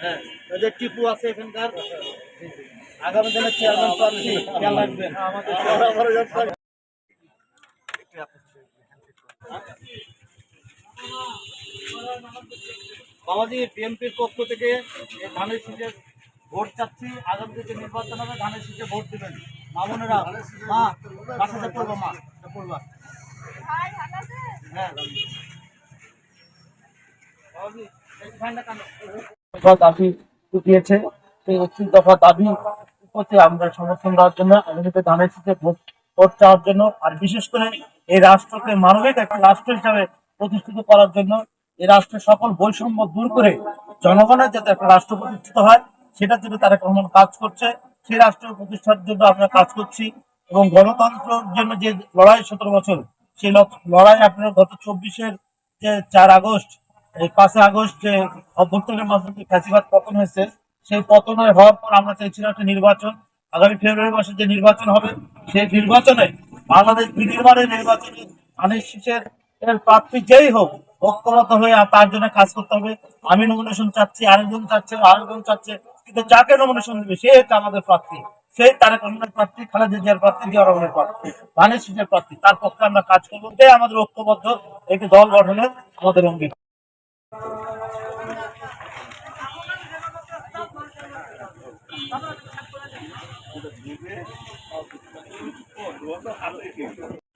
হ্যাঁ টিপু আছে এখানকার। আগামী দিনে চেয়ারম্যান প্রার্থী খেয়াল রাখবেন। বাবাজি বিএনপির পক্ষ থেকে ধানের শীষের ভোট চাচ্ছি। আগামী যে নির্বাচন হবে, ধানের শীষে ভোট দেবেন। মামুনেরা মা বাসাতে পড়ব, মা পড়বা। হ্যাঁ দাবি উঠিয়েছে। সেই একটি দফা দাবি প্রতি আমরা সমর্থন দেওয়ার জন্য ধানের শীতে ভোট ভোট চাওয়ার জন্য, আর বিশেষ করে এই রাষ্ট্রকে মানবিক একটা রাষ্ট্র হিসাবে প্রতিষ্ঠিত করার জন্য, এই রাষ্ট্রের সকল বৈষম্য দূর করে জনগণের যাতে একটা রাষ্ট্র প্রতিষ্ঠিত হয়, সেটার জন্য তারা কেমন কাজ করছে সেই রাষ্ট্র প্রতিষ্ঠার জন্য আমরা কাজ করছি এবং গণতন্ত্রের জন্য যে লড়াই সতেরো বছর, সেই লড়াই আপনার গত চব্বিশের যে চার আগস্ট, এই পাঁচই আগস্ট যে অভ্যন্তরের মাধ্যমে ফ্যাসিবাদ পতন হয়েছে, সেই পতনের হওয়ার পর আমরা চাইছিলাম একটা নির্বাচন। আগামী ফেব্রুয়ারি মাসে যে নির্বাচন হবে, সেই নির্বাচনে বাংলাদেশ বিনির্মাণের নির্বাচনে ধানের শীষের প্রার্থী যেই হোক, ঐক্যবদ্ধ হয়ে তার জন্য কাজ করতে হবে। আমি নমিনেশন চাচ্ছি, আরেকজন চাচ্ছে আরেকজন চাচ্ছে। কিন্তু যাকে নমিনেশন দেবে, সে হচ্ছে আমাদের প্রার্থী। সেই তারেক রহমানের প্রার্থী, খালেদা জিয়ার প্রার্থী, জিয়া রহমানের প্রার্থী ধানের প্রার্থী। তার পক্ষে আমরা কাজ করব। এটাই আমাদের ঐক্যবদ্ধ একটি দল গঠনের আমাদের অঙ্গীকার।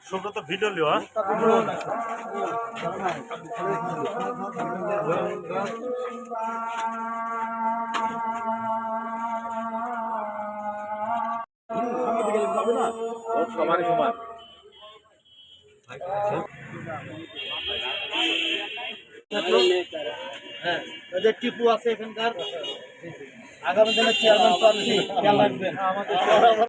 সুব্রত ভিডিও লিও সমানই না হ্যাঁ ওই সমান টিপু আছে এখানকার। আগামী দিনে চেয়ারম্যান প্রার্থী খেয়াল রাখবেন। আমাদের